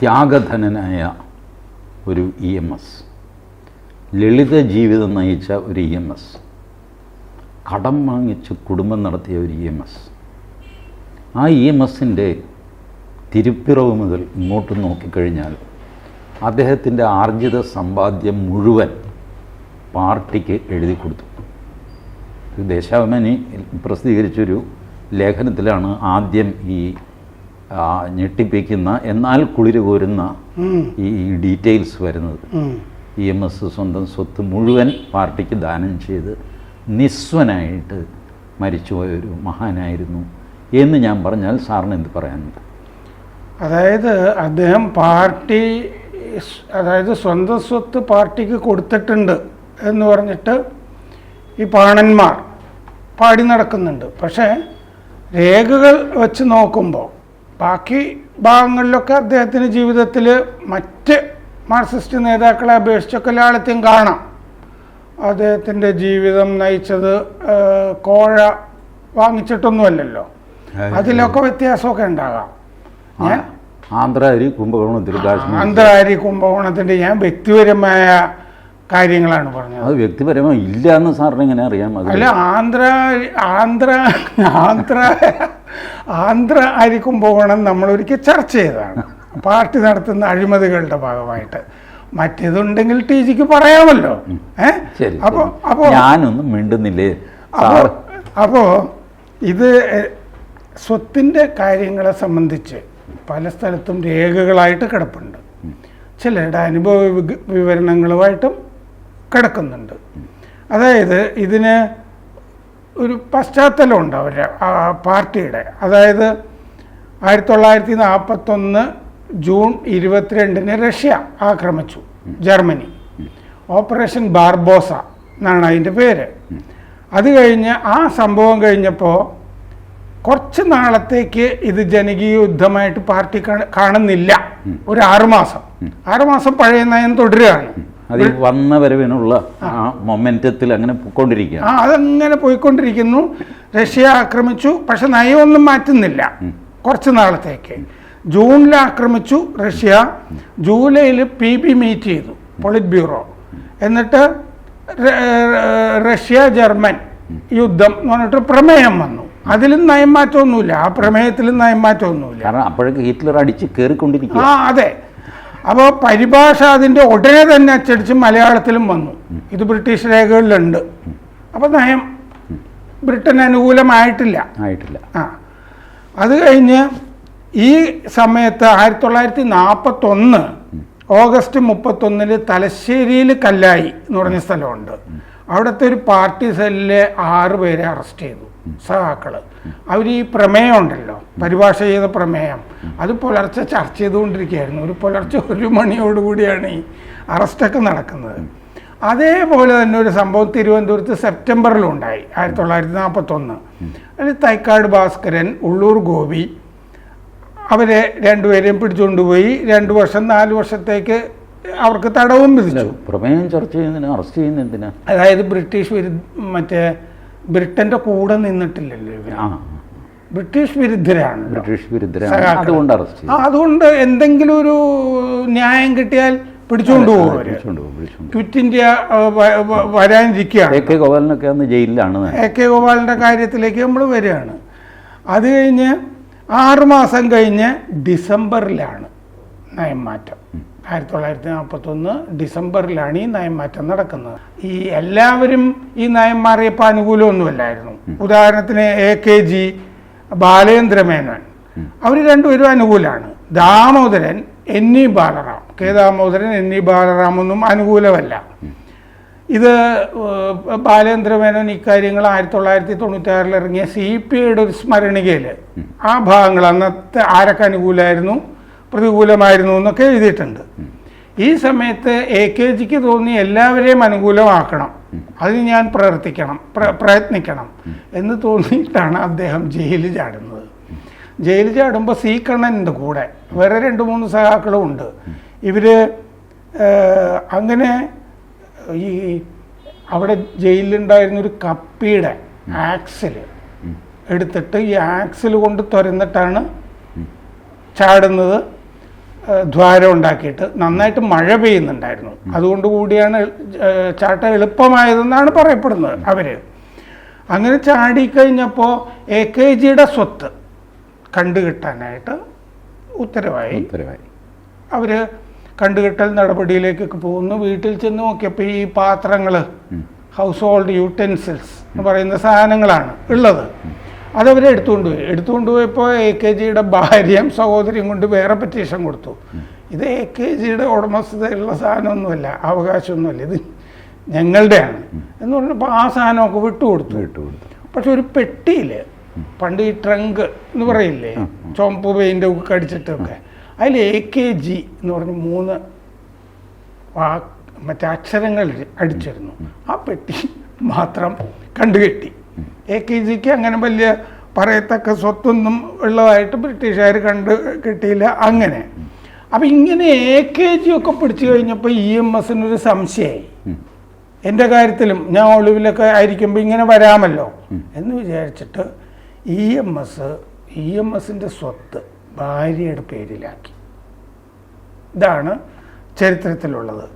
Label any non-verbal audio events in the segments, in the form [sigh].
ത്യാഗധനനായ ഒരു E M S. ലളിത ജീവിതം നയിച്ച ഒരു ഇ എം എസ്. കടം വാങ്ങിച്ച് കുടുംബം നടത്തിയ ഒരു ഇ എം എസ്. ആ ഇ എം എസിന്റെ തിരുപ്പിറവ് മുതൽ ഇങ്ങോട്ട് നോക്കിക്കഴിഞ്ഞാൽ അദ്ദേഹത്തിന്റെ ആർജിത സമ്പാദ്യം മുഴുവൻ പാർട്ടിക്ക് എഴുതി കൊടുത്തു. ദേശാഭിമാനി പ്രസിദ്ധീകരിച്ചൊരു ലേഖനത്തിലാണ് ആദ്യം ഈ ഞെട്ടിപ്പിക്കുന്ന എന്നാൽ കുളിര് കോരുന്ന ഈ ഡീറ്റെയിൽസ് വരുന്നത്. ഇ എം എസ് സ്വന്തം സ്വത്ത് മുഴുവൻ പാർട്ടിക്ക് ദാനം ചെയ്ത് നിസ്വനായിട്ട് മരിച്ചുപോയ ഒരു മഹാനായിരുന്നു എന്ന് ഞാൻ പറഞ്ഞാൽ സാറിന് എന്ത് പറയാനുണ്ട്? അതായത് അദ്ദേഹം പാർട്ടി അതായത് സ്വന്തം സ്വത്ത് പാർട്ടിക്ക് കൊടുത്തിട്ടുണ്ട് എന്ന് പറഞ്ഞിട്ട് ഈ പാണന്മാർ പാടി നടക്കുന്നുണ്ട്. പക്ഷേ രേഖകൾ വെച്ച് നോക്കുമ്പോൾ ബാക്കി ഭാഗങ്ങളിലൊക്കെ അദ്ദേഹത്തിന്റെ ജീവിതത്തിൽ മറ്റ് മാർക്സിസ്റ്റ് നേതാക്കളെ അപേക്ഷിച്ചൊക്കെ ലാളിത്യം കാണാം. അദ്ദേഹത്തിന്റെ ജീവിതം നയിച്ചത് കോഴ വാങ്ങിച്ചിട്ടൊന്നുമല്ലല്ലോ. അതിലൊക്കെ വ്യത്യാസമൊക്കെ ഉണ്ടാകാം. ഞാൻ ആന്ധ്ര അരി കുംഭകോണത്തിൽ അന്തരാരി കുംഭകോണത്തിന്റെ ഞാൻ വ്യക്തിപരമായ കാര്യങ്ങളാണ് പറഞ്ഞത്. അത് വ്യക്തിപരമായി ഇല്ല എന്ന് സാറിന് എങ്ങനെ അറിയാം? അല്ല ആന്ധ്ര ആന്ധ്ര ആന്ധ്ര ആന്ധ്ര ആയിരിക്കും പോകണം നമ്മളൊരിക്കൽ ചർച്ച ചെയ്തതാണ് പാർട്ടി നടത്തുന്ന അഴിമതികളുടെ ഭാഗമായിട്ട്. മറ്റേതുണ്ടെങ്കിൽ ടി ജിക്ക് പറയാമല്ലോ. ഏഹ് അപ്പോ അപ്പോ ഞാനൊന്നും മിണ്ടുന്നില്ലേ അപ്പോ അപ്പോ ഇത് സ്വത്തിന്റെ സ്വത്തിന്റെ കാര്യങ്ങളെ സംബന്ധിച്ച് പല സ്ഥലത്തും രേഖകളായിട്ട് കിടപ്പുണ്ട്. ചിലരുടെ അനുഭവ വിവരണങ്ങളുമായിട്ടും കിടക്കുന്നുണ്ട്. അതായത് ഇതിന് ഒരു പശ്ചാത്തലമുണ്ട് അവരുടെ പാർട്ടിയുടെ. അതായത് ആയിരത്തി തൊള്ളായിരത്തി നാൽപ്പത്തൊന്ന് ജൂൺ ഇരുപത്തിരണ്ടിന് റഷ്യ ആക്രമിച്ചു ജർമ്മനി. ഓപ്പറേഷൻ ബാർബോസ എന്നാണ് അതിന്റെ പേര്. അത് കഴിഞ്ഞ് ആ സംഭവം കഴിഞ്ഞപ്പോൾ കുറച്ച് നാളത്തേക്ക് ഇത് ജനകീയ യുദ്ധമായിട്ട് പാർട്ടി കാണുന്നില്ല. ഒരു ആറുമാസം. ആറുമാസം പഴയ നയം തുടരുകയാണ്. അത് ഈ വന്ന വരവിനുള്ള ആ മൊമെന്റത്തിൽ അങ്ങനെ പോയിക്കൊണ്ടിരിക്കുക ആ അതങ്ങനെ പോയിക്കൊണ്ടിരിക്കുന്നു. റഷ്യ ആക്രമിച്ചു പക്ഷെ നയമൊന്നും മാറ്റുന്നില്ല. കുറച്ച് നാളത്തേക്ക്. ജൂണിൽ ആക്രമിച്ചു റഷ്യ. ജൂലൈയിൽ പി ബി മീറ്റ് ചെയ്തു പൊളിറ്റ് ബ്യൂറോ എന്നിട്ട് റഷ്യ ജർമ്മൻ യുദ്ധം എന്ന് പറഞ്ഞിട്ട് പ്രമേയം വന്നു. അതിലും നയം മാറ്റമൊന്നുമില്ല ആ പ്രമേയത്തിലും നയം മാറ്റമൊന്നുമില്ല കാരണം അപ്പോഴേക്ക് ഹിറ്റ്ലർ അടിച്ച് കയറിക്കൊണ്ടിരിക്കുക ആ അതെ. അപ്പോൾ പരിഭാഷ അതിന്റെ ഉടനെ തന്നെ അച്ചടിച്ച് മലയാളത്തിലും വന്നു. ഇത് ബ്രിട്ടീഷ് രേഖകളിലുണ്ട്. അപ്പോൾ നയം ബ്രിട്ടൻ അനുകൂലമായിട്ടില്ല. ആയിട്ടില്ല. ആ. അത് കഴിഞ്ഞ് ഈ സമയത്ത് ആയിരത്തി തൊള്ളായിരത്തി നാൽപ്പത്തൊന്ന് ഓഗസ്റ്റ് മുപ്പത്തൊന്നിൽ തലശ്ശേരിയിൽ കല്ലായി എന്ന് പറഞ്ഞ സ്ഥലമുണ്ട്. അവിടുത്തെ ഒരു പാർട്ടി സെല്ലിലെ ആറ് പേരെ അറസ്റ്റ് ചെയ്തു. സഹാക്കൾ അവർ ഈ പ്രമേയം ഉണ്ടല്ലോ പരിഭാഷ ചെയ്ത പ്രമേയം. അത് പുലർച്ചെ ചർച്ച ചെയ്തുകൊണ്ടിരിക്കുകയായിരുന്നു. ഒരു പുലർച്ചെ ഒരു മണിയോടുകൂടിയാണ് ഈ അറസ്റ്റൊക്കെ നടക്കുന്നത്. അതേപോലെ തന്നെ ഒരു സംഭവം തിരുവനന്തപുരത്ത് സെപ്റ്റംബറിലും ഉണ്ടായി ആയിരത്തി തൊള്ളായിരത്തി നാൽപ്പത്തൊന്ന് അതിൽ തൈക്കാട് ഭാസ്കരൻ ഉള്ളൂർ ഗോപി അവരെ രണ്ടുപേരെയും പിടിച്ചുകൊണ്ടുപോയി രണ്ട് വർഷം നാല് വർഷത്തേക്ക് അവർക്ക് തടവും വിധിച്ചു. പ്രമേയം ചർച്ച ചെയ്യുന്നതിന് അറസ്റ്റ് ചെയ്യുന്ന എന്തിനാ അതായത് ബ്രിട്ടീഷ് വിരുദ്ധ മറ്റേ ബ്രിട്ടന്റെ കൂടെ നിന്നിട്ടില്ലല്ലോ ഇവർ. ആ. ബ്രിട്ടീഷ് വിരുദ്ധരാണ് ബ്രിട്ടീഷ് വിരുദ്ധരാണ്. അതുകൊണ്ട് അറസ്റ്റ് ചെയ്തു. അതുകൊണ്ട് എന്തെങ്കിലും ഒരു ന്യായം കിട്ടിയാൽ പിടിച്ചുകൊണ്ട് പോകും. ക്വിറ്റ് ഇന്ത്യ വരാനിരിക്കുകയാണ്. എ കെ ഗോപാലിനൊക്കെ അന്ന് ജയിലിലാണ്. എ കെ ഗോപാലിന്റെ കാര്യത്തിലേക്ക് നമ്മൾ വരികയാണ്. അത് കഴിഞ്ഞ് ആറുമാസം കഴിഞ്ഞ് ഡിസംബറിലാണ് നയംമാറ്റം ആയിരത്തി തൊള്ളായിരത്തി നാൽപ്പത്തൊന്ന് ഡിസംബറിലാണ് ഈ നയംമാറ്റം നടക്കുന്നത്. ഈ എല്ലാവരും ഈ നയം മാറിയപ്പോൾ അനുകൂലമൊന്നുമല്ലായിരുന്നു. ഉദാഹരണത്തിന് A K G Balendra Menon അവർ രണ്ടുപേരും അനുകൂലമാണ് Damodaran N E Balaram. K Damodaran N E Balaram ഒന്നും അനുകൂലമല്ല ഇത് ബാലേന്ദ്രമേനോൻ ബാലേന്ദ്ര മേനോൻ ഇക്കാര്യങ്ങൾ ആയിരത്തി തൊള്ളായിരത്തി തൊണ്ണൂറ്റാറിൽ ഇറങ്ങിയ സി പി ഐയുടെ ഒരു സ്മരണികയിൽ ആ ഭാഗങ്ങൾ അന്നത്തെ ആരൊക്കെ അനുകൂലമായിരുന്നു? പ്രതികൂലമായിരുന്നു എന്നൊക്കെ എഴുതിയിട്ടുണ്ട്. ഈ സമയത്ത് എ കെ ജിക്ക് തോന്നി എല്ലാവരെയും അനുകൂലമാക്കണം. അതിന് ഞാൻ പ്രവർത്തിക്കണം പ്രയത്നിക്കണം എന്ന് തോന്നിയിട്ടാണ് അദ്ദേഹം ജയിലിൽ ചാടുന്നത്. ജയിലിൽ ചാടുമ്പോൾ സി കണ്ണനുണ്ട് കൂടെ. വേറെ രണ്ട് മൂന്ന് സഹാക്കളും ഉണ്ട്. ഇവർ അങ്ങനെ ഈ അവിടെ ജയിലിലുണ്ടായിരുന്ന ഒരു കപ്പിയുടെ ആക്സിൽ എടുത്തിട്ട് ഈ ആക്സിൽ കൊണ്ട് തുരന്നിട്ടാണ് ചാടുന്നത്. ദ്വാരം ഉണ്ടാക്കിയിട്ട് നന്നായിട്ട് മഴ പെയ്യുന്നുണ്ടായിരുന്നു. അതുകൊണ്ട് കൂടിയാണ് ചാട്ടം എളുപ്പമായതെന്നാണ് പറയപ്പെടുന്നത് അവർ. അങ്ങനെ ചാടിക്കഴിഞ്ഞപ്പോൾ എ കെ ജിയുടെ സ്വത്ത് കണ്ടുകിട്ടാനായിട്ട് ഉത്തരവായി. ഉത്തരവായി. അവർ കണ്ടുകിട്ടൽ നടപടിയിലേക്കൊക്കെ പോകുന്നു. വീട്ടിൽ ചെന്ന് നോക്കിയപ്പോൾ ഈ പാത്രങ്ങൾ ഹൗസ് ഹോൾഡ് യൂട്ടൻസിൽസ് എന്ന് പറയുന്ന സാധനങ്ങളാണ് ഉള്ളത്. അതവർ എടുത്തുകൊണ്ട് പോയി. എടുത്തുകൊണ്ട് പോയപ്പോൾ എ കെ ജിയുടെ ഭാര്യയും സഹോദരിയും കൊണ്ട് വേറെ പെറ്റീഷൻ കൊടുത്തു. ഇത് എ കെ ജിയുടെ ഉടമസ്ഥതയുള്ള സാധനമൊന്നുമല്ല അവകാശമൊന്നുമല്ല. ഇത് ഞങ്ങളുടെയാണ്. എന്ന് പറഞ്ഞപ്പോൾ ആ സാധനമൊക്കെ വിട്ടുകൊടുത്തു. വിട്ടുകൊടുത്തു. പക്ഷെ ഒരു പെട്ടിയിൽ പണ്ട് ഈ ട്രങ്ക് എന്ന് പറയില്ലേ ചുവപ്പ് പെയിന്റ് ഒക്കെ അടിച്ചിട്ടൊക്കെ അതിൽ എ കെ ജി എന്ന് പറഞ്ഞ് മൂന്ന് വാ മറ്റേ അക്ഷരങ്ങൾ അടിച്ചിരുന്നു. ആ പെട്ടി മാത്രം കണ്ടുകെട്ടി. എ കെ ജിക്ക് അങ്ങനെ വലിയ പറയത്തക്ക സ്വത്തൊന്നും ഉള്ളതായിട്ട് ബ്രിട്ടീഷുകാർ കണ്ട് കിട്ടിയില്ല അങ്ങനെ. അപ്പം ഇങ്ങനെ എ കെ ജി ഒക്കെ പിടിച്ചു കഴിഞ്ഞപ്പോൾ ഇ എം എസിനൊരു സംശയമായി. എന്റെ കാര്യത്തിലും ഞാൻ ഒളിവിലൊക്കെ ആയിരിക്കുമ്പോൾ ഇങ്ങനെ വരാമല്ലോ എന്ന് വിചാരിച്ചിട്ട് E M S E M എസിന്റെ സ്വത്ത് ഭാര്യയുടെ പേരിലാക്കി. ഇതാണ് ചരിത്രത്തിലുള്ളത്.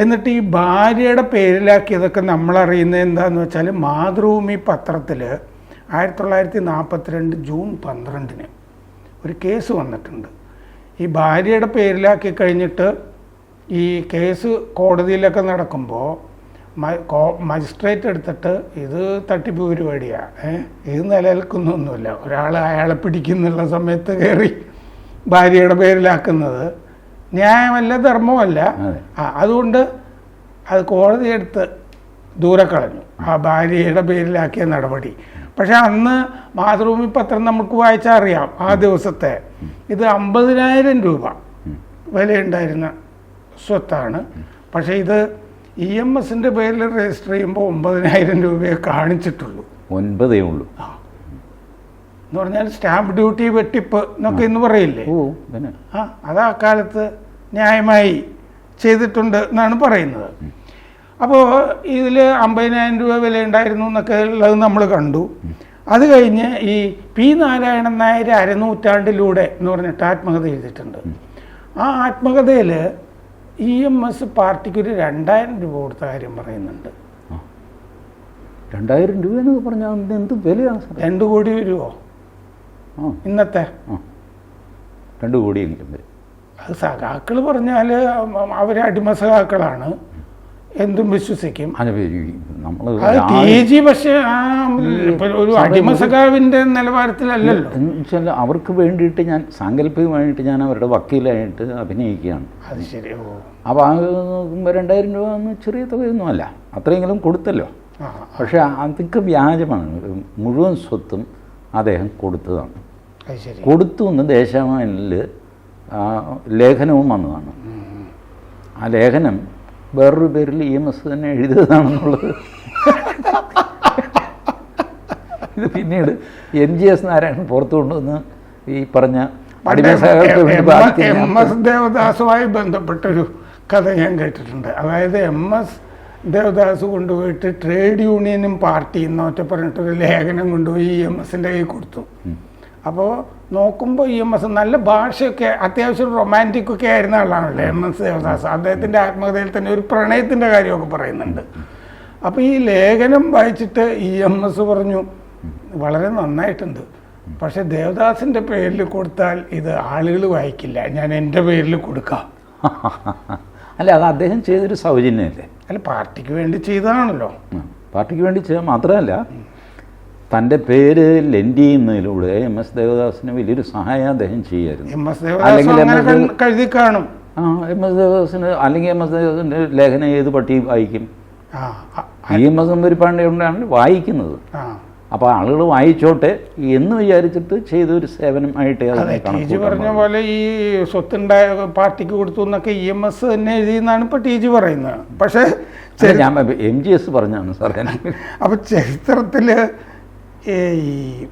എന്നിട്ട് ഈ ഭാര്യയുടെ പേരിലാക്കിയതൊക്കെ നമ്മളറിയുന്നത് എന്താണെന്ന് വെച്ചാൽ മാതൃഭൂമി പത്രത്തിൽ ആയിരത്തി തൊള്ളായിരത്തി നാൽപ്പത്തിരണ്ട് ജൂൺ പന്ത്രണ്ടിന് ഒരു കേസ് വന്നിട്ടുണ്ട്. ഈ ഭാര്യയുടെ പേരിലാക്കി കഴിഞ്ഞിട്ട് ഈ കേസ് കോടതിയിലൊക്കെ നടക്കുമ്പോൾ മജിസ്ട്രേറ്റ് എടുത്തിട്ട് ഇത് തട്ടിപ്പ് പരിപാടിയാണ് ഏഹ് ഇത് നിലനിൽക്കുന്നൊന്നുമില്ല. ഒരാൾ അയാളെ പിടിക്കുന്നുള്ള സമയത്ത് കയറി ഭാര്യയുടെ പേരിലാക്കുന്നത്. ന്യായമല്ല ധർമ്മമല്ല. അതെ. അതുകൊണ്ട് അത് കോടതി എടുത്ത് ദൂരെ കളഞ്ഞു. ആ ഭാര്യയുടെ പേരിലാക്കിയ നടപടി. പക്ഷെ അന്ന് മാതൃഭൂമി പത്രം നമുക്ക് വായിച്ചാൽ അറിയാം ആ ദിവസത്തെ. ഇത് അമ്പതിനായിരം രൂപ വിലയുണ്ടായിരുന്ന സ്വത്താണ്. പക്ഷേ ഇത് ഇ എം എസിന്റെ പേരിൽ രജിസ്റ്റർ ചെയ്യുമ്പോൾ ഒമ്പതിനായിരം രൂപയെ കാണിച്ചിട്ടുള്ളൂ. ഒൻപതേ ഉള്ളൂ. എന്ന് പറഞ്ഞാൽ സ്റ്റാമ്പ് ഡ്യൂട്ടി വെട്ടിപ്പ് എന്നൊക്കെ ഇന്ന് പറയില്ലേ? ആ അത് ആ കാലത്ത് ന്യായമായി ചെയ്തിട്ടുണ്ട് എന്നാണ് പറയുന്നത്. അപ്പോൾ ഇതിൽ അമ്പതിനായിരം രൂപ വില ഉണ്ടായിരുന്നു എന്നൊക്കെ ഉള്ളത് നമ്മൾ കണ്ടു. അത് കഴിഞ്ഞ് ഈ പി നാരായണൻ നായർ അരനൂറ്റാണ്ടിലൂടെ എന്ന് പറഞ്ഞിട്ട് ആത്മകഥ എഴുതിയിട്ടുണ്ട്. ആ ആത്മകഥയിൽ ഇ എം എസ് പാർട്ടിക്ക് ഒരു രണ്ടായിരം രൂപ കൊടുത്ത കാര്യം പറയുന്നുണ്ട്. രണ്ടായിരം രൂപ എന്നൊക്കെ പറഞ്ഞാൽ എന്ത് വിലയാണ് രണ്ട് കോടി വരുമോ ആ ഇന്നത്തെ. രണ്ടു കോടി കോടിയെങ്കിലും വരും. അത് സഖാക്കൾ പറഞ്ഞാൽ അവർ അടിമ സഖാക്കളാണ് എന്തും വിശ്വസിക്കും. ടി ജി പക്ഷേ ഒരു അടിമ സഖാവിന്റെ നിലവാരത്തിലല്ലല്ലോ. വെച്ചാൽ അവർക്ക് വേണ്ടിയിട്ട് ഞാൻ സാങ്കല്പികമായിട്ട് ഞാൻ അവരുടെ വക്കീലായിട്ട് അഭിനയിക്കുകയാണ്. അത് ശരി അപ്പോൾ ആ രണ്ടായിരം രൂപ എന്ന് ചെറിയ തുകയൊന്നുമല്ല അത്രയെങ്കിലും കൊടുത്തല്ലോ. പക്ഷെ അതൊക്കെ വ്യാജമാണ്. മുഴുവൻ സ്വത്തും അദ്ദേഹം കൊടുത്തതാണ്. കൊടുത്തു എന്ന് ദേശാഭിമാനിൽ ലേഖനവും വന്നതാണ്. ആ ലേഖനം വേറൊരു പേരിൽ ഇ എം എസ് തന്നെ എഴുതിയതാണെന്നുള്ളത്. ഇത് പിന്നീട് എം ജി എസ് നാരായണൻ പുറത്തു കൊണ്ടുവന്ന് ഈ പറഞ്ഞ എം എസ് ദേവദാസുമായി ബന്ധപ്പെട്ടൊരു കഥ ഞാൻ കേട്ടിട്ടുണ്ട്. അതായത് എം എസ് ദേവദാസ് കൊണ്ടുപോയിട്ട് ട്രേഡ് യൂണിയനും പാർട്ടിയും എന്നൊറ്റ പറഞ്ഞിട്ടൊരു ലേഖനം കൊണ്ടുപോയി ഇ എം എസിന്റെ കയ്യിൽ കൊടുത്തു. അപ്പോൾ നോക്കുമ്പോൾ ഇ എം എസ് നല്ല ഭാഷയൊക്കെ അത്യാവശ്യം റൊമാന്റിക് ഒക്കെ ആയിരുന്ന ആളാണല്ലോ എം എസ് ദേവദാസ്. അദ്ദേഹത്തിന്റെ ആത്മകഥയിൽ തന്നെ ഒരു പ്രണയത്തിന്റെ കാര്യമൊക്കെ പറയുന്നുണ്ട്. അപ്പോൾ ഈ ലേഖനം വായിച്ചിട്ട് ഇ എം എസ് പറഞ്ഞു വളരെ നന്നായിട്ടുണ്ട്. പക്ഷെ ദേവദാസിന്റെ പേരിൽ കൊടുത്താൽ ഇത് ആളുകൾ വായിക്കില്ല. ഞാൻ എന്റെ പേരിൽ കൊടുക്കാം. [laughs] അല്ല അത് അദ്ദേഹം ചെയ്തൊരു സൗജന്യമല്ലേ? അല്ല പാർട്ടിക്ക് വേണ്ടി ചെയ്തതാണല്ലോ. പാർട്ടിക്ക് വേണ്ടി ചെയ്യാൻ മാത്രമല്ല. തന്റെ പേര് ലെൻഡി എന്നതിലൂടെ എം എസ് ദേവദാസിന് വലിയൊരു സഹായം അദ്ദേഹം ചെയ്യായിരുന്നു. അല്ലെങ്കിൽ കാണും ആ എം എസ് ദേവദാസിന് അല്ലെങ്കിൽ എം എസ് ദേവദാസിന്റെ ലേഖനം ഏത് പട്ടി വായിക്കും? ഇ എം എസ് നമ്പൂരിപ്പാണ്ഡെ കൊണ്ടാണ് വായിക്കുന്നത്. അപ്പൊ അപ്പോൾ ആളുകൾ വായിച്ചോട്ടെ എന്ന് വിചാരിച്ചിട്ട് ചെയ്ത ഒരു സേവനമായിട്ട് അതിനെ ടി ജി കണക്കൂട്ടാൻ പറഞ്ഞ. പോലെ ഈ സ്വത്തുണ്ടായ പാർട്ടിക്ക് കൊടുത്തു എന്നൊക്കെ ഇ എം എസ് തന്നെ എഴുതിയെന്നാണ് ഇപ്പൊ ടി ജി പറയുന്നത്. പക്ഷേ ഞാൻ എം ജി എസ് പറഞ്ഞാണ് സാറേ. അപ്പൊ ചരിത്രത്തിൽ ഈ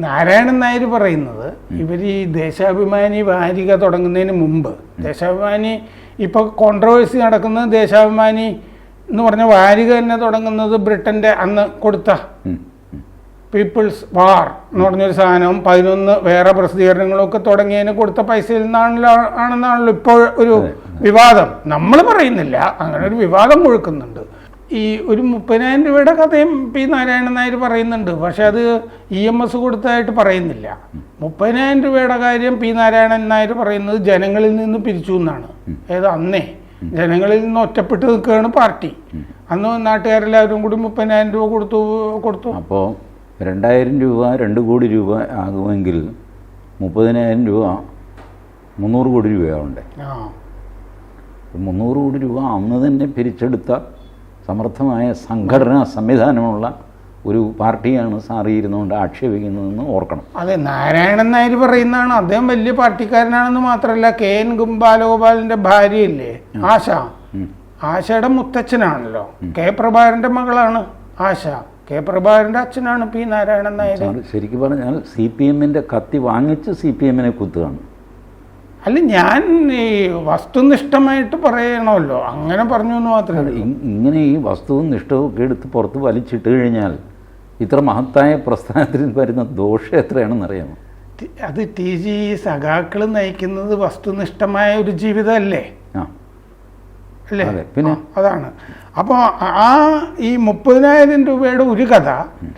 നാരായണൻ നായർ പറയുന്നത് ഇവർ ഈ ദേശാഭിമാനി വാരിക തുടങ്ങുന്നതിന് മുമ്പ് ദേശാഭിമാനി ഇപ്പൊ കോൺട്രവേഴ്സി നടക്കുന്നത് ദേശാഭിമാനി എന്ന് പറഞ്ഞ വാരിക തന്നെ തുടങ്ങുന്നത് ബ്രിട്ടന്റെ അന്ന് കൊടുത്ത. പീപ്പിൾസ് വാർ എന്ന് പറഞ്ഞൊരു സാധനവും പതിനൊന്ന് വേറെ പ്രസിദ്ധീകരണങ്ങളും ഒക്കെ തുടങ്ങിയതിന് കൊടുത്ത പൈസയിൽ നിന്നാണല്ലോ ആണെന്നാണല്ലോ ഇപ്പോൾ ഒരു വിവാദം. നമ്മൾ പറയുന്നില്ല. അങ്ങനെ ഒരു വിവാദം മുഴുക്കുന്നുണ്ട്. ഈ ഒരു മുപ്പതിനായിരം രൂപയുടെ കഥയും പി നാരായണൻ നായർ പറയുന്നുണ്ട്. പക്ഷെ അത് ഇ എം എസ് കൊടുത്തതായിട്ട് പറയുന്നില്ല. മുപ്പതിനായിരം രൂപയുടെ കാര്യം പി നാരായണൻ നായർ പറയുന്നത് ജനങ്ങളിൽ നിന്ന് പിരിച്ചു എന്നാണ്. അതായത് അന്നേ ജനങ്ങളിൽ നിന്ന് ഒറ്റപ്പെട്ട് നിൽക്കുകയാണ് പാർട്ടി. അന്ന് നാട്ടുകാരെല്ലാവരും കൂടി മുപ്പതിനായിരം രൂപ കൊടുത്തു കൊടുത്തു. അപ്പോൾ രണ്ടായിരം രൂപ രണ്ട് കോടി രൂപ ആകുമെങ്കിൽ മുപ്പതിനായിരം രൂപ മുന്നൂറ് കോടി രൂപയാവണ്ടേ? ആ. മുന്നൂറ് കോടി രൂപ അന്ന് തന്നെ പിരിച്ചെടുത്ത സമർത്ഥമായ സംഘടനാ സംവിധാനമുള്ള ഒരു പാർട്ടിയാണ് സാറി ഇരുന്നുകൊണ്ട് ആക്ഷേപിക്കുന്നതെന്ന് ഓർക്കണം. അതെ നാരായണൻ നായർ പറയുന്നതാണ് അദ്ദേഹം വലിയ പാർട്ടിക്കാരനാണെന്ന് മാത്രമല്ല കെ എൻ ഗുംബാലോപാലിന്റെ ഭാര്യയല്ലേ ആശ. ആശയുടെ മുത്തച്ഛനാണല്ലോ. കെ പ്രഭാകരന്റെ മകളാണ് ആശ. കെ പ്രഭാകരന്റെ അച്ഛനാണ് പി നാരായണൻ നായർ ശരിക്കും പറഞ്ഞാൽ സി പി എമ്മിന്റെ കത്തി വാങ്ങിച്ച് സി പി എമ്മിനെ കുത്തുകയാണ്. അല്ല ഞാൻ ഈ വസ്തുനിഷ്ഠമായിട്ട് പറയണമല്ലോ. അങ്ങനെ പറഞ്ഞു എന്ന് മാത്രമേ ഇങ്ങനെ ഈ വസ്തുവും നിഷ്ഠവും ഒക്കെ എടുത്ത് പുറത്ത് വലിച്ചിട്ട് കഴിഞ്ഞാൽ ഇത്ര മഹത്തായ പ്രസ്ഥാനത്തിൽ വരുന്ന ദോഷം എത്രയാണെന്നറിയാമോ അത് ടി ജി സഖാക്കൾ നയിക്കുന്നത് വസ്തുനിഷ്ഠമായ ഒരു ജീവിതമല്ലേ? അല്ലേ? പിന്നെ? അതാണ്. അപ്പോൾ ആ ഈ മുപ്പതിനായിരം രൂപയുടെ ഒരു കഥ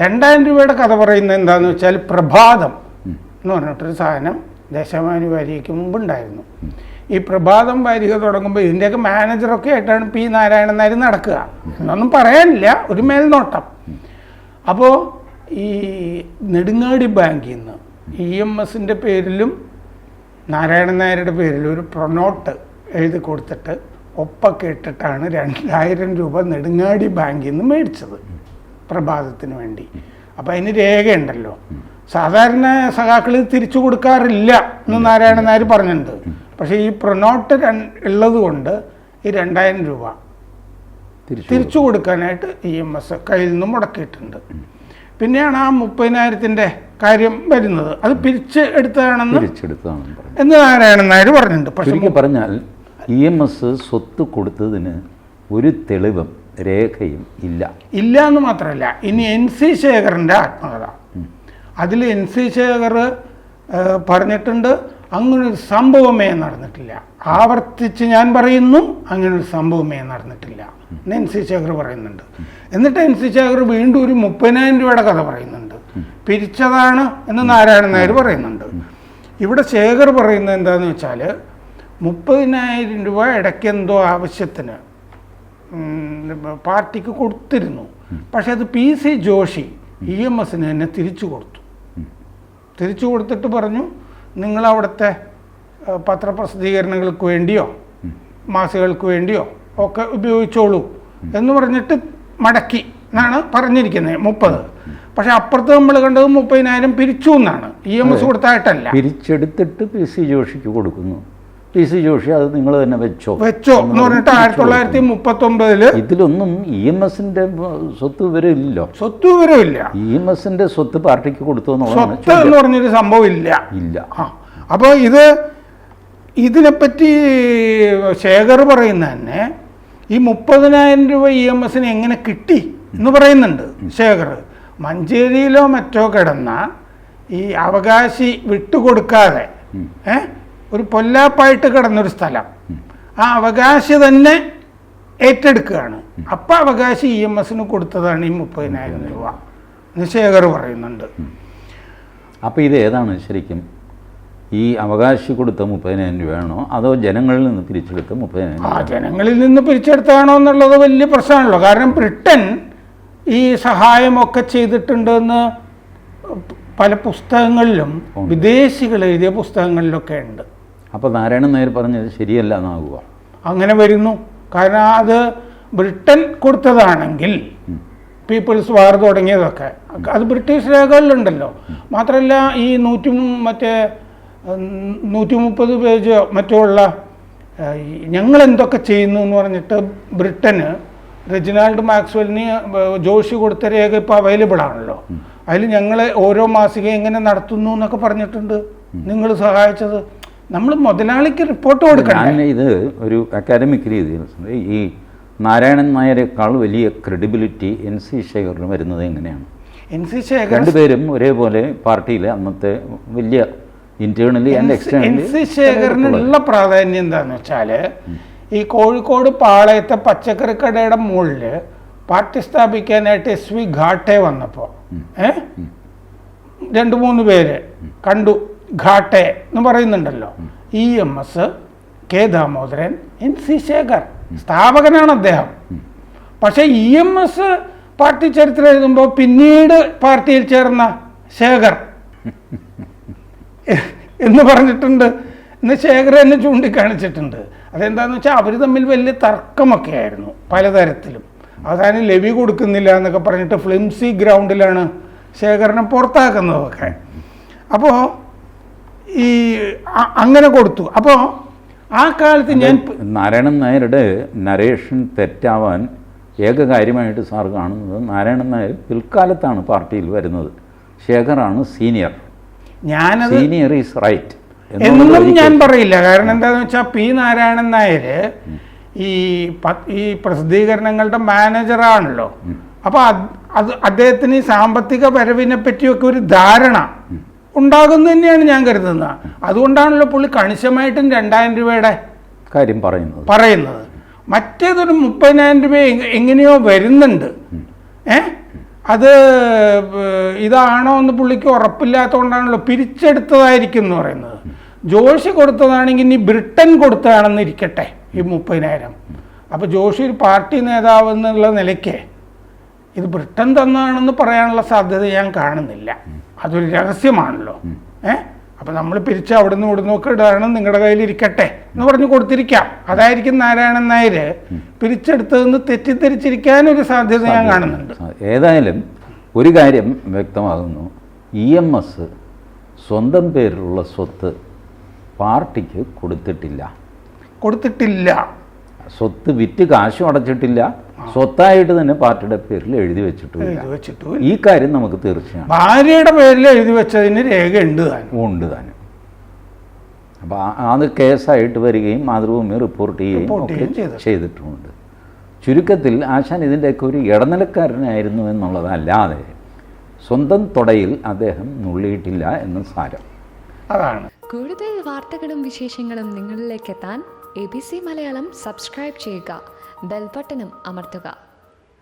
രണ്ടായിരം രൂപയുടെ കഥ പറയുന്നത് എന്താണെന്ന് വെച്ചാൽ പ്രഭാതം എന്ന് പറഞ്ഞിട്ടൊരു സാധനം ദേശാഭിമാനി വാരികയ്ക്ക് മുമ്പുണ്ടായിരുന്നു. ഈ പ്രഭാതം വാരിക തുടങ്ങുമ്പോൾ ഇതിന്റെയൊക്കെ മാനേജറൊക്കെ ആയിട്ടാണ് പി നാരായണൻ നായർ നടക്കുക. എന്നൊന്നും പറയാനില്ല ഒരു മേൽനോട്ടം. അപ്പോൾ ഈ നെടുങ്ങാടി ബാങ്കിൽ നിന്ന് ഇ എം എസിന്റെ പേരിലും നാരായണൻ നായരുടെ പേരിലും ഒരു പ്രൊനോട്ട് എഴുതി കൊടുത്തിട്ട് ഒപ്പൊക്കെ ഇട്ടിട്ടാണ് രണ്ടായിരം രൂപ നെടുങ്ങാടി ബാങ്കിൽ നിന്ന് മേടിച്ചത് പ്രഭാതത്തിന് വേണ്ടി. അപ്പം അതിന് രേഖയുണ്ടല്ലോ. സാധാരണ സഖാക്കൾ തിരിച്ചു കൊടുക്കാറില്ല എന്ന് നാരായണൻ നായർ പറഞ്ഞിട്ടുണ്ട്. പക്ഷേ ഈ പ്രൊനോട്ട് ഉള്ളത് കൊണ്ട് ഈ രണ്ടായിരം രൂപ തിരിച്ചു കൊടുക്കാനായിട്ട് ഇ എം എസ് കയ്യിൽ നിന്ന് മുടക്കിയിട്ടുണ്ട്. പിന്നെയാണ് ആ മുപ്പതിനായിരത്തിന്റെ കാര്യം വരുന്നത്. അത് പിരിച്ച് എടുത്തതാണെന്ന് എന്ന് നാരായണൻ നായർ പറഞ്ഞിട്ടുണ്ട്. പക്ഷെ പറഞ്ഞാൽ ഇ എം എസ് സ്വത്ത് കൊടുത്തതിന് ഒരു തെളിവും രേഖയും ഇല്ല. ഇല്ല എന്ന് മാത്രമല്ല ഇനി എൻ സി ശേഖറിന്റെ ആത്മകഥ. അതിൽ എൻ സി ശേഖർ പറഞ്ഞിട്ടുണ്ട് അങ്ങനൊരു സംഭവമേ നടന്നിട്ടില്ല. ആവർത്തിച്ച് ഞാൻ പറയുന്നു അങ്ങനൊരു സംഭവമേ നടന്നിട്ടില്ല. എന്ന് എൻ സി ശേഖർ പറയുന്നുണ്ട്. എന്നിട്ട് എൻ സി ശേഖർ വീണ്ടും ഒരു മുപ്പതിനായിരം രൂപയുടെ കഥ പറയുന്നുണ്ട്. പിരിച്ചതാണ് എന്ന് നാരായണൻ നായർ പറയുന്നുണ്ട്. ഇവിടെ ശേഖർ പറയുന്നത് എന്താണെന്ന് വെച്ചാൽ മുപ്പതിനായിരം രൂപ ഇടയ്ക്കെന്തോ ആവശ്യത്തിന് പാർട്ടിക്ക് കൊടുത്തിരുന്നു. പക്ഷെ അത് P C Joshi E M എസിന് തന്നെ തിരിച്ചു കൊടുത്തു. തിരിച്ചു കൊടുത്തിട്ട് പറഞ്ഞു നിങ്ങൾ അവിടുത്തെ പത്രപ്രസിദ്ധീകരണങ്ങൾക്ക് വേണ്ടിയോ മാസികൾക്ക് വേണ്ടിയോ ഒക്കെ ഉപയോഗിച്ചോളൂ. എന്ന് പറഞ്ഞിട്ട് മടക്കി എന്നാണ് പറഞ്ഞിരിക്കുന്നത് മുപ്പത്. പക്ഷെ അപ്പുറത്ത് നമ്മൾ കണ്ടത് മുപ്പതിനായിരം പിരിച്ചു എന്നാണ്. ഇ എം എസ് കൊടുത്തായിട്ടല്ല. പിരിച്ചെടുത്തിട്ട് പി സി ജോഷിക്ക് കൊടുക്കുന്നു. പി സി ജോഷി അത് നിങ്ങൾ തന്നെ വെച്ചോ. വെച്ചോ എന്ന് പറഞ്ഞിട്ട് ആയിരത്തി തൊള്ളായിരത്തി മുപ്പത്തി ഒമ്പതിൽ ഇതിലൊന്നും ഇ എം എസിന്റെ സ്വത്ത് വിവരം ഇല്ലല്ലോ സ്വത്ത് വിവരം ഇല്ല ഇ എം എസിന്റെ സ്വത്ത് പാർട്ടിക്ക് കൊടുത്തു സ്വത്ത് എന്ന് പറഞ്ഞൊരു സംഭവം ഇല്ല. ഇല്ല. ആ അപ്പോൾ ഇത് ഇതിനെപ്പറ്റി ശേഖർ പറയുന്ന തന്നെ ഈ മുപ്പതിനായിരം രൂപ ഇ എം എസിന് എങ്ങനെ കിട്ടി എന്ന് പറയുന്നുണ്ട് ശേഖർ. മഞ്ചേരിയിലോ മറ്റോ കിടന്ന ഈ അവകാശി വിട്ടുകൊടുക്കാതെ ഏ ഒരു പൊല്ലാപ്പായിട്ട് കിടന്നൊരു സ്ഥലം. ആ അവകാശി തന്നെ ഏറ്റെടുക്കുകയാണ്. അപ്പം അവകാശി ഇ എം എസിന് കൊടുത്തതാണ് ഈ മുപ്പതിനായിരം രൂപ. എന്ന് ശേഖർ പറയുന്നുണ്ട് അപ്പോൾ ഇത് ഏതാണ് ശരിക്കും? ഈ അവകാശി കൊടുത്ത മുപ്പതിനായിരം രൂപയാണോ? അതോ ജനങ്ങളിൽ നിന്ന് പിരിച്ചെടുത്ത മുപ്പതിനായിരം ആ ജനങ്ങളിൽ നിന്ന് പിരിച്ചെടുത്താണോ എന്നുള്ളത് വലിയ പ്രശ്നമാണല്ലോ. കാരണം ബ്രിട്ടൻ ഈ സഹായമൊക്കെ ചെയ്തിട്ടുണ്ടെന്ന് പല പുസ്തകങ്ങളിലും വിദേശികൾ എഴുതിയ പുസ്തകങ്ങളിലൊക്കെ ഉണ്ട്. അപ്പോൾ നാരായണൻ നായർ പറഞ്ഞത് ശരിയല്ല എന്നാകുക അങ്ങനെ വരുന്നു. കാരണം അത് ബ്രിട്ടൻ കൊടുത്തതാണെങ്കിൽ പീപ്പിൾസ് വാർ തുടങ്ങിയതൊക്കെ. അത് ബ്രിട്ടീഷ് രേഖകളിലുണ്ടല്ലോ. മാത്രമല്ല ഈ നൂറ്റി മറ്റേ നൂറ്റി മുപ്പത് പേജോ മറ്റോ ഉള്ള ഞങ്ങൾ എന്തൊക്കെ ചെയ്യുന്നു എന്ന് പറഞ്ഞിട്ട് ബ്രിട്ടന് റെജിനാൾഡ് മാക്സ്വെലിന് ജോഷി കൊടുത്ത രേഖ ഇപ്പോൾ അവൈലബിൾ ആണല്ലോ. അതിൽ ഞങ്ങൾ ഓരോ മാസിക എങ്ങനെ നടത്തുന്നു എന്നൊക്കെ പറഞ്ഞിട്ടുണ്ട്. നിങ്ങൾ സഹായിച്ചത്. നമ്മൾ മുതലാളിക്ക് റിപ്പോർട്ട് കൊടുക്കണം ഞാൻ ഇത് ഒരു അക്കാദമിക് രീതിയിൽ ഈ നാരായണൻ നായരെക്കാൾ വലിയ ക്രെഡിബിലിറ്റി എൻ സി ശേഖറിന് വരുന്നത് എങ്ങനെയാണ്? എൻ സി ശേഖർ രണ്ടുപേരും ഒരേപോലെ പാർട്ടിയിലെ അന്നത്തെ വലിയ internally and N externally C ശേഖരനുള്ള പ്രാധാന്യം എന്താന്ന് വെച്ചാൽ ഈ കോഴിക്കോട് പാളയത്തെ പച്ചക്കറി കടയുടെ മുകളിൽ പാർട്ടി സ്ഥാപിക്കാനായിട്ട് എസ് വി ഘാട്ടെ വന്നപ്പോ ഏ? രണ്ട് മൂന്ന് പേര് കണ്ടു. ഘാട്ടെ എന്ന് പറയുന്നുണ്ടല്ലോ. E M S K Damodaran N C Shekhar സ്ഥാപകനാണ് അദ്ദേഹം. പക്ഷേ ഇ എം എസ് പാർട്ടി ചരിത്രം എഴുതുമ്പോൾ പിന്നീട് പാർട്ടിയിൽ ചേർന്ന ശേഖർ. എന്ന് പറഞ്ഞിട്ടുണ്ട്. എന്ന് ശേഖർ എന്നെ ചൂണ്ടിക്കാണിച്ചിട്ടുണ്ട്. അതെന്താണെന്ന് വെച്ചാൽ അവർ തമ്മിൽ വലിയ തർക്കമൊക്കെ ആയിരുന്നു പലതരത്തിലും. അവസാനം ലവി കൊടുക്കുന്നില്ല എന്നൊക്കെ പറഞ്ഞിട്ട് ഫ്ലിംസി ഗ്രൗണ്ടിലാണ് ശേഖരനെ പുറത്താക്കുന്നതൊക്കെ. അപ്പോൾ ഈ അങ്ങനെ കൊടുത്തു. അപ്പോൾ ആ കാലത്ത് ഞാൻ നാരായണൻ നായരുടെ നരേഷൻ തെറ്റാവാൻ ഏക കാര്യമായിട്ട് സാർ കാണുന്നത് നാരായണൻ നായർ പിൽക്കാലത്താണ് പാർട്ടിയിൽ വരുന്നത്. ശേഖറാണ് സീനിയർ ഞാനത് സീനിയർ ഈസ് റൈറ്റ് എന്നും ഞാൻ പറയില്ല. കാരണം എന്താന്ന് വെച്ചാൽ പി നാരായണൻ നായർ ഈ ഈ പ്രസിദ്ധീകരണങ്ങളുടെ മാനേജറാണല്ലോ. അപ്പോൾ അത് അത് അദ്ദേഹത്തിന് ഈ സാമ്പത്തിക വരവിനെ പറ്റിയൊക്കെ ഒരു ധാരണ. ഉണ്ടാകുന്നു തന്നെയാണ് ഞാൻ കരുതുന്നത്. അതുകൊണ്ടാണല്ലോ പുള്ളി കണിശമായിട്ടും രണ്ടായിരം രൂപയുടെ കാര്യം പറയുന്നത്. പറയുന്നത്. മറ്റേതൊരു മുപ്പതിനായിരം രൂപ എങ്ങനെയോ വരുന്നുണ്ട്. ഏ? അത് ഇതാണോ എന്ന് പുള്ളിക്ക് ഉറപ്പില്ലാത്തതുകൊണ്ടാണല്ലോ പിരിച്ചെടുത്തതായിരിക്കും എന്ന് പറയുന്നത്. ജോഷി കൊടുത്തതാണെങ്കിൽ ഇനി ബ്രിട്ടൻ കൊടുത്തതാണെന്ന് ഇരിക്കട്ടെ ഈ മുപ്പതിനായിരം. അപ്പോൾ ജോഷി ഒരു പാർട്ടി നേതാവ് എന്നുള്ള നിലയ്ക്ക് ഇത് ബ്രിട്ടൻ തന്നതാണെന്ന് പറയാനുള്ള സാധ്യത ഞാൻ കാണുന്നില്ല. അതൊരു രഹസ്യമാണല്ലോ. ഏ? അപ്പൊ നമ്മൾ പിരിച്ച് അവിടെ നിന്ന് ഇവിടുന്ന് ഒക്കെ ഇടാണ് നിങ്ങളുടെ കയ്യിൽ ഇരിക്കട്ടെ എന്ന് പറഞ്ഞു കൊടുത്തിരിക്കാം. അതായിരിക്കും നാരായണൻ നായർ പിരിച്ചെടുത്തതെന്ന് തെറ്റിദ്ധരിച്ചിരിക്കാൻ ഒരു സാധ്യത ഞാൻ കാണുന്നുണ്ട്. ഏതായാലും ഒരു കാര്യം വ്യക്തമാകുന്നു. ഇ എം എസ് സ്വന്തം പേരിലുള്ള സ്വത്ത് പാർട്ടിക്ക് കൊടുത്തിട്ടില്ല. കൊടുത്തിട്ടില്ല. സ്വത്ത് വിറ്റ് കാശും അടച്ചിട്ടില്ല. സ്വത്തായിട്ട് തന്നെ പാർട്ടിയുടെ പേരിൽ എഴുതി വെച്ചിട്ടുമില്ല. ഈ കാര്യം നമുക്ക് തീർച്ചയാണ്. ഭാര്യയുടെ പേരിൽ എഴുതി വെച്ചതിന് രേഖ താനും. ഉണ്ട് താനും. അപ്പോൾ അത് കേസായിട്ട് വരികയും മാതൃഭൂമി റിപ്പോർട്ട് ചെയ്യുകയും ഒക്കെ ചെയ്തിട്ടുമുണ്ട് ചുരുക്കത്തിൽ ആശാൻ ഇതിന്റെയൊക്കെ ഒരു ഇടനിലക്കാരനായിരുന്നു എന്നുള്ളതല്ലാതെ സ്വന്തം തുടയിൽ അദ്ദേഹം നുള്ളിയിട്ടില്ല എന്ന് സാരം. അതാണ്. കൂടുതൽ വാർത്തകളും വിശേഷങ്ങളും നിങ്ങളിലേക്ക് എത്താൻ A B C Malayalam subscribe ചെയ്യുക. ബെൽബട്ടനും അമർത്തുക